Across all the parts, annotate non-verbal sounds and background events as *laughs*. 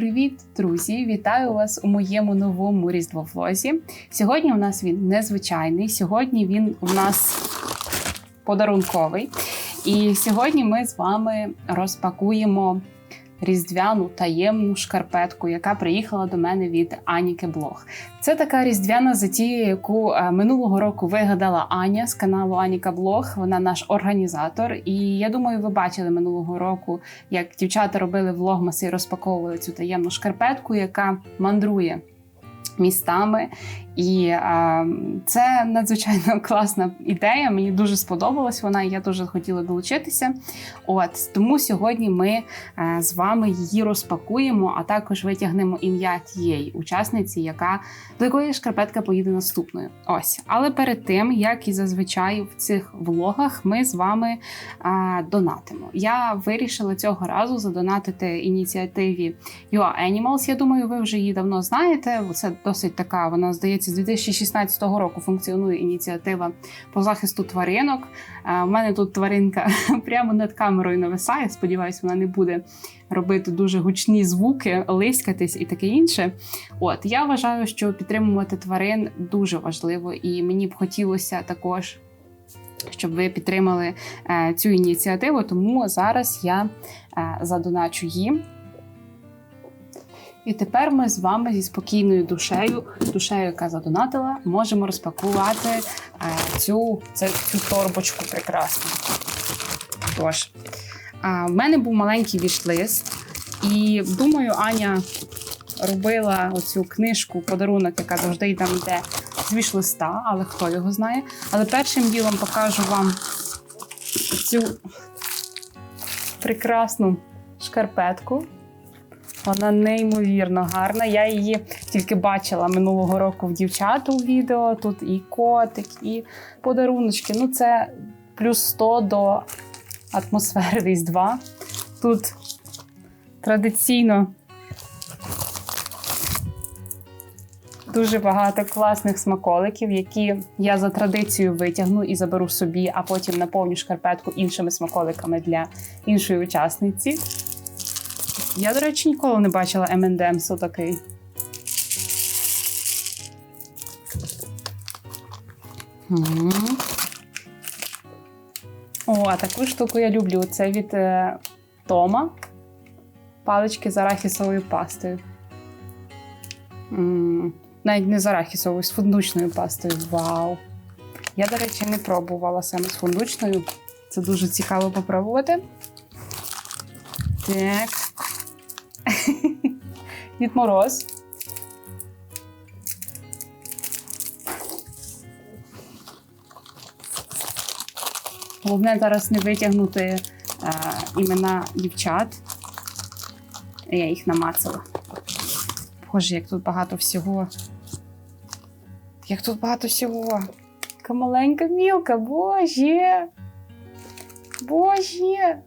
Привіт, друзі! Вітаю вас у моєму новому різдвовлозі. Сьогодні у нас він незвичайний. Сьогодні він у нас подарунковий. І сьогодні ми з вами розпакуємо різдвяну таємну шкарпетку, яка приїхала до мене від Аніки Блог. Це така різдвяна затія, яку е, минулого року вигадала Аня з каналу Аніка Блог. Вона наш організатор. І я думаю, ви бачили минулого року, як дівчата робили влогмаси і розпаковували цю таємну шкарпетку, яка мандрує містами. І е, це надзвичайно *laughs* класна ідея. Мені дуже сподобалась вона, і я дуже хотіла долучитися. От тому сьогодні ми е, з вами її розпакуємо, а також витягнемо ім'я тієї учасниці, яка до якої шкарпетка поїде наступною. Ось, але перед тим, як і зазвичай в цих влогах, ми з вами е, донатимо. Я вирішила цього разу задонатити ініціативі UA Animals. Я думаю, ви вже її давно знаєте. Це досить така, вона здається, з 2016 року функціонує ініціатива по захисту тваринок. У мене тут тваринка *laughs* прямо над камерою нависає. Сподіваюсь, вона не буде робити дуже гучні звуки, лиськатись і таке інше. От я вважаю, що підтримувати тварин дуже важливо, і мені б хотілося також. Щоб ви підтримали е, цю ініціативу, тому зараз я е, задоначу їм. І тепер ми з вами зі спокійною душею, душею, яка задонатила, можемо розпакувати е, цю, цю, цю торбочку прекрасну. Тож, е, в мене був маленький вішлист, і думаю, Аня робила оцю книжку, подарунок, яка завжди там йде з вішлиста, але хто його знає. Але першим ділом покажу вам цю прекрасну шкарпетку. Вона неймовірно гарна. Я її тільки бачила минулого року в дівчат у відео. Тут і котик, і подаруночки. Ну, це плюс 100 до атмосфери Різдва. Тут традиційно дуже багато класних смаколиків, які я за традицією витягну і заберу собі, а потім наповню шкарпетку іншими смаколиками для іншої учасниці. Я, до речі, ніколи не бачила M&M's такий. О, а таку штуку я люблю. Це від е, Тома. Палички з арахісовою пастою. М -м, навіть не з арахісовою, з фундучною пастою. Вау! Я, до речі, не пробувала саме з фундучною. Це дуже цікаво попробувати. Так. Дід Мороз. Головне зараз не витягнути а, е, імена дівчат. Я їх намацала. Боже, як тут багато всього. Як тут багато всього. Така маленька мілка, боже. Боже.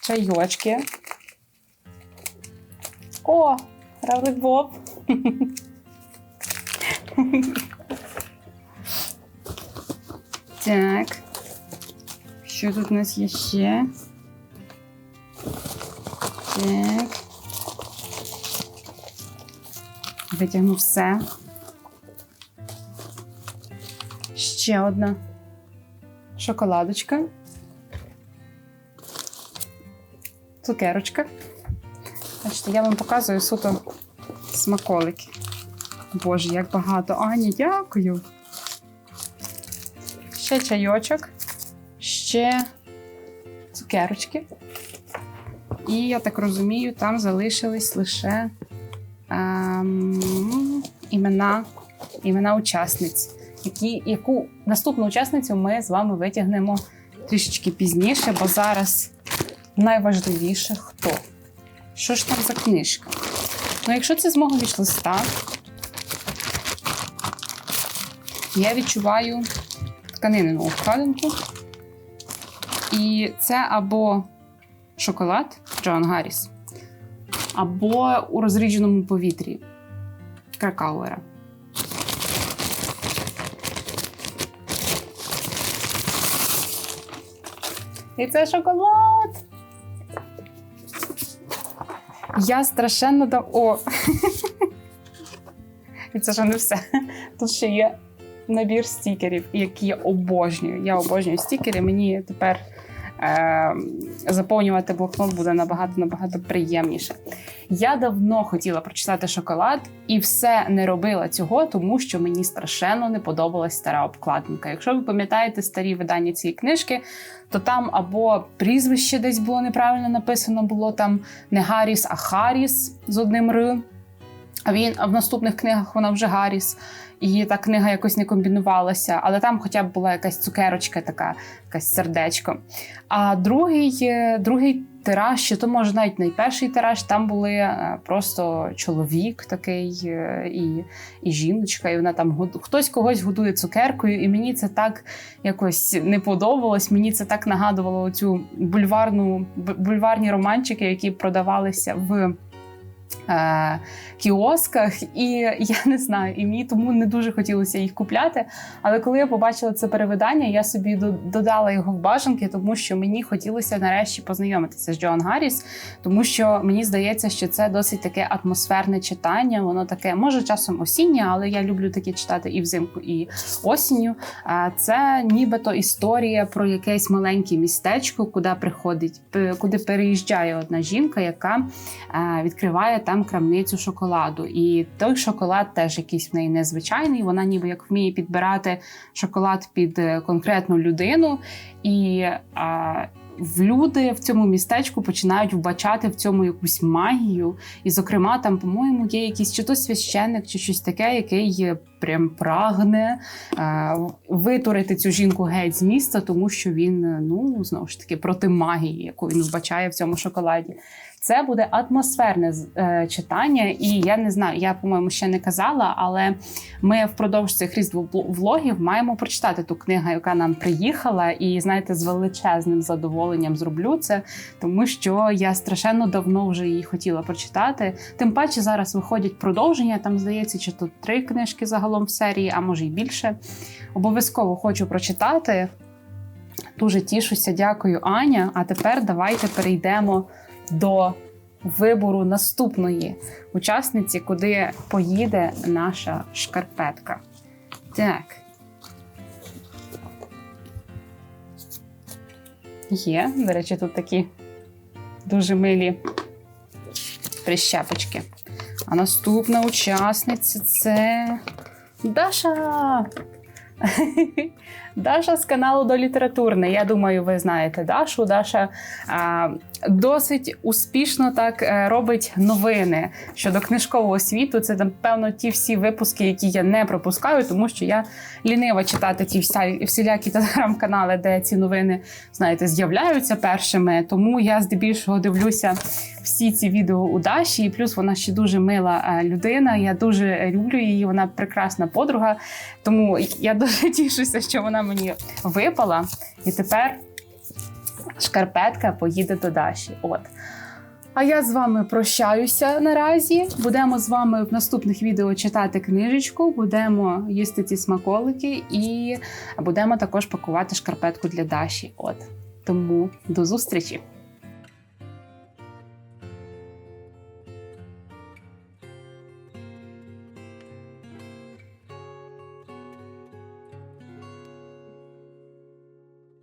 Чайочки. О, Равлик Боб. Так. Що тут у нас є ще? Так. Витягну все. Ще одна шоколадочка. Цукерочка. Бачите, я вам показую суто смаколики. Боже, як багато. Аня, дякую. Ще чайочок, ще цукерочки. І, я так розумію, там залишились лише ем, імена імена учасниць. Які, Яку наступну учасницю ми з вами витягнемо трішечки пізніше, бо зараз найважливіше хто. Що ж там за книжка? Ну, якщо це з мого вічлиста, я відчуваю тканинну обкладинку. І це або шоколад Джоан Гарріс, або у розрідженому повітрі Кракауера. І це шоколад! Я страшенно дав. О! *laughs* І це ж не все. Тут ще є набір стікерів, які я обожнюю. Я обожнюю стікери. Мені тепер е, заповнювати блокнот буде набагато набагато приємніше. Я давно хотіла прочитати шоколад і все не робила цього, тому що мені страшенно не подобалась стара обкладинка. Якщо ви пам'ятаєте старі видання цієї книжки, то там або прізвище десь було неправильно написано, було там не Гарріс, а Харріс з одним Р. Він в наступних книгах вона вже Гарріс, і та книга якось не комбінувалася, але там хоча б була якась цукерочка, така якась сердечко. А другий, е, другий тираж, чи то може навіть найперший тираж, там були е, просто чоловік такий е, і, і жіночка, і вона там хтось когось годує цукеркою, і мені це так якось не подобалось. Мені це так нагадувало цю бульварну бульварні романчики, які продавалися в. Е, кіосках, і я не знаю, і мені тому не дуже хотілося їх купляти. Але коли я побачила це перевидання, я собі додала його в бажанки, тому що мені хотілося нарешті познайомитися з Джоан Гарріс, тому що мені здається, що це досить таке атмосферне читання. Воно таке, може, часом осіннє, але я люблю таке читати і взимку, і осінню. Це нібито історія про якесь маленьке містечко, куди приходить, куди переїжджає одна жінка, яка е, відкриває там крамницю шоколаду. І той шоколад теж якийсь в неї незвичайний. Вона ніби як вміє підбирати шоколад під е, конкретну людину. І а, люди в цьому містечку починають вбачати в цьому якусь магію. І, зокрема, там, по-моєму, є якийсь чи то священник, чи щось таке, який е, прям прагне е, витурити цю жінку геть з міста, тому що він е, ну знову ж таки проти магії, яку він вбачає в цьому шоколаді. Це буде атмосферне е, читання, і я не знаю, я по-моєму ще не казала, але ми впродовж цих різдвовлогів маємо прочитати ту книгу, яка нам приїхала, і знаєте, з величезним задоволенням зроблю це, тому що я страшенно давно вже її хотіла прочитати. Тим паче зараз виходять продовження. Там здається, чи тут три книжки загалом в серії, а може й більше. Обов'язково хочу прочитати. Дуже тішуся, дякую, Аня. А тепер давайте перейдемо до вибору наступної учасниці, куди поїде наша шкарпетка. Так. Є, до речі, тут такі дуже милі прищепочки. А наступна учасниця це Даша. *laughs* Даша з каналу до літературне. Я думаю, ви знаєте Дашу. Даша досить успішно так е, робить новини щодо книжкового світу. Це напевно ті всі випуски, які я не пропускаю, тому що я лінива читати ті всілякі телеграм-канали, де ці новини знаєте, з'являються першими. Тому я здебільшого дивлюся всі ці відео у Даші. І плюс вона ще дуже мила е, людина. Я дуже люблю її. Вона прекрасна подруга. Тому я дуже *laughs* тішуся, що вона мені випала. І тепер шкарпетка поїде до Даші. От. А я з вами прощаюся наразі. Будемо з вами в наступних відео читати книжечку, будемо їсти ці смаколики і будемо також пакувати шкарпетку для Даші. От. Тому до зустрічі!